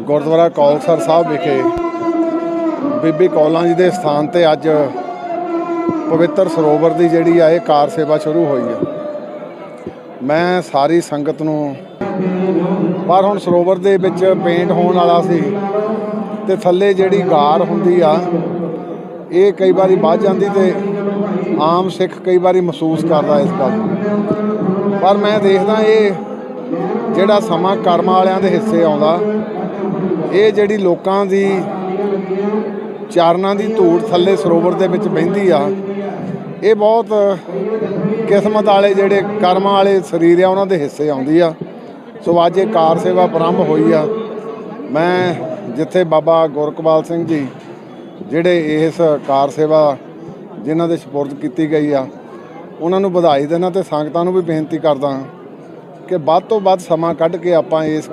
ਗੁਰਦੁਆਰਾ ਕੌਲਸਰ ਸਾਹਿਬ ਵਿਖੇ ਬੀਬੀ ਕੌਲਾਂ ਜੀ ਦੇ ਸਥਾਨ ਤੇ ਅੱਜ ਪਵਿੱਤਰ ਸਰੋਵਰ ਦੀ ਜਿਹੜੀ ਆ ਇਹ ਕਾਰ ਸੇਵਾ ਸ਼ੁਰੂ ਹੋਈ ਹੈ ਮੈਂ ਸਾਰੀ ਸੰਗਤ ਨੂੰ, ਪਰ ਹੁਣ ਸਰੋਵਰ ਦੇ ਵਿੱਚ ਪੇਂਟ ਹੋਣ ਵਾਲਾ ਸੀ ਤੇ ਥੱਲੇ ਜਿਹੜੀ ਗਾਰ ਹੁੰਦੀ ਆ, ਇਹ ਕਈ ਵਾਰੀ ਵੱਧ ਜਾਂਦੀ ਤੇ ਆਮ ਸਿੱਖ ਕਈ ਵਾਰੀ ਮਹਿਸੂਸ ਕਰਦਾ ਇਸ ਗੱਲ ਪਰ ਮੈਂ ਦੇਖਦਾ ਇਹ ਜਿਹੜਾ ਸਮਾਂ ਕਰਮ ਵਾਲਿਆਂ ਦੇ ਹਿੱਸੇ ਆਉਂਦਾ, ਇਹ ਜਿਹੜੀ ਲੋਕਾਂ ਦੀ ਚਰਨਾਂ ਦੀ ਧੂੜ ਥੱਲੇ ਸਰੋਵਰ ਦੇ ਵਿੱਚ ਬਹਿੰਦੀ ਆ, ਇਹ ਬਹੁਤ ਕਿਸਮਤ ਵਾਲੇ ਜਿਹੜੇ ਕਰਮਾਂ ਵਾਲੇ ਸਰੀਰ ਆ, ਉਹਨਾਂ ਦੇ ਹਿੱਸੇ ਆਉਂਦੀ ਆ। ਸੋ ਅੱਜ ਇਹ ਕਾਰ ਸੇਵਾ ਪ੍ਰਾਰੰਭ ਹੋਈ ਆ। ਮੈਂ ਜਿੱਥੇ ਬਾਬਾ ਗੁਰਕਵਾਲ ਸਿੰਘ ਜੀ, ਜਿਹੜੇ ਇਸ ਕਾਰ ਸੇਵਾ ਜਿਨ੍ਹਾਂ ਦੇ ਸਪੁਰਦ ਕੀਤੀ ਗਈ ਆ, ਉਹਨਾਂ ਨੂੰ ਵਧਾਈ ਦੇਣਾ ਤੇ ਸੰਗਤਾਂ ਨੂੰ ਵੀ ਬੇਨਤੀ ਕਰਦਾ ਹਾਂ। ਕਿ ਵੱਧ ਤੋਂ ਵੱਧ ਸਮਾਂ ਕੱਢ ਕੇ ਆਪਾਂ ਇਸ